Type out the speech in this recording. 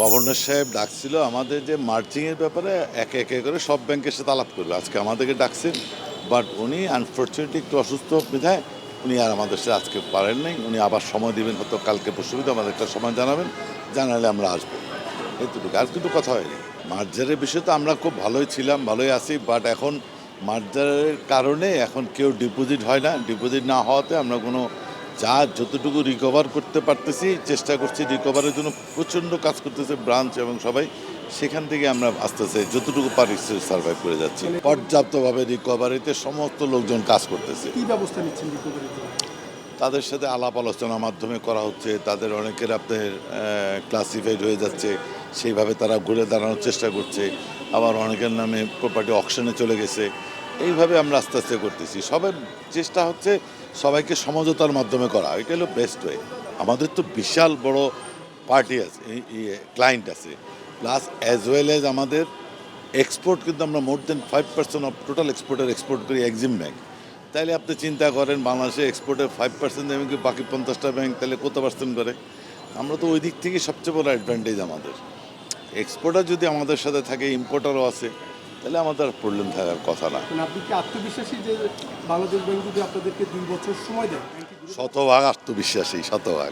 Governor সাহেব ডাকছিল আমাদের যে মার্চিংয়ের ব্যাপারে, একে একে করে সব ব্যাংকের সাথে আলাপ করল। আজকে আমাদেরকে ডাকছেন। বাট উনি আনফর্চুনেটলি একটু অসুস্থ বিধায় উনি আর আমাদের সাথে আজকে পারেন নাই। উনি আবার সময় দিবেন, হয়তো কালকে পরশু দিতে আমাদের একটা সময় জানাবেন। জানালে আমরা আসব। এইটুকু আর কিন্তু কথা হয়নি। মার্জারের বিষয়ে তো আমরা খুব ভালোই ছিলাম, ভালোই আছি। বাট এখন মার্জারের কারণে এখন কেউ ডিপোজিট হয় না। ডিপোজিট না হওয়াতে আমরা কোনো যা যতটুকু রিকভার করতে পারতেছি চেষ্টা করছি রিকভারের জন্য প্রচণ্ড কাজ করতেছে ব্রাঞ্চ এবং সবাই। সেখান থেকে আমরা আস্তে আস্তে যতটুকু পারি সার্ভাইভ করে যাচ্ছি। পর্যাপ্তভাবে রিকভারিতে সমস্ত লোকজন কাজ করতেছে। কি ব্যবস্থা নিচ্ছেন তাদের সাথে আলাপ আলোচনার মাধ্যমে করা হচ্ছে তাদের অনেকের আপনার ক্লাসিফাইড হয়ে যাচ্ছে সেইভাবে তারা ঘুরে দাঁড়ানোর চেষ্টা করছে। আবার অনেকের নামে প্রপার্টি অকশনে চলে গেছে। এইভাবে আমরা আস্তে আস্তে করতেছি। সবার চেষ্টা হচ্ছে সবাইকে সমঝোতার মাধ্যমে করা, এটা হলো বেস্ট ওয়ে আমাদের তো বিশাল বড় পার্টি আছে ক্লায়েন্ট আছে। প্লাস অ্যাজ ওয়েল এজ আমাদের এক্সপোর্ট কিন্তু আমরা more than five percent of total এক্সপোর্টের এক্সপোর্ট করি এক্সিম ব্যাংক তাহলে আপনি চিন্তা করেন, বাংলাদেশে এক্সপোর্টের ফাইভ পার্সেন্ট এমনকি বাকি পঞ্চাশটা ব্যাংক তাহলে কত পার্সেন্ট করে? আমরা তো ওই দিক থেকে সবচেয়ে বড় অ্যাডভান্টেজ আমাদের। এক্সপোর্টার যদি আমাদের সাথে থাকে ইম্পোর্টারও আছে তাহলে আমাদের প্রবলেম থাকার কথা না। মানে আপনি কি আত্মবিশ্বাসী যে বাংলাদেশ ব্যাংক যদি আপনাদেরকে দুই বছর সময় দেয় শতভাগ আত্মবিশ্বাসী শতভাগ।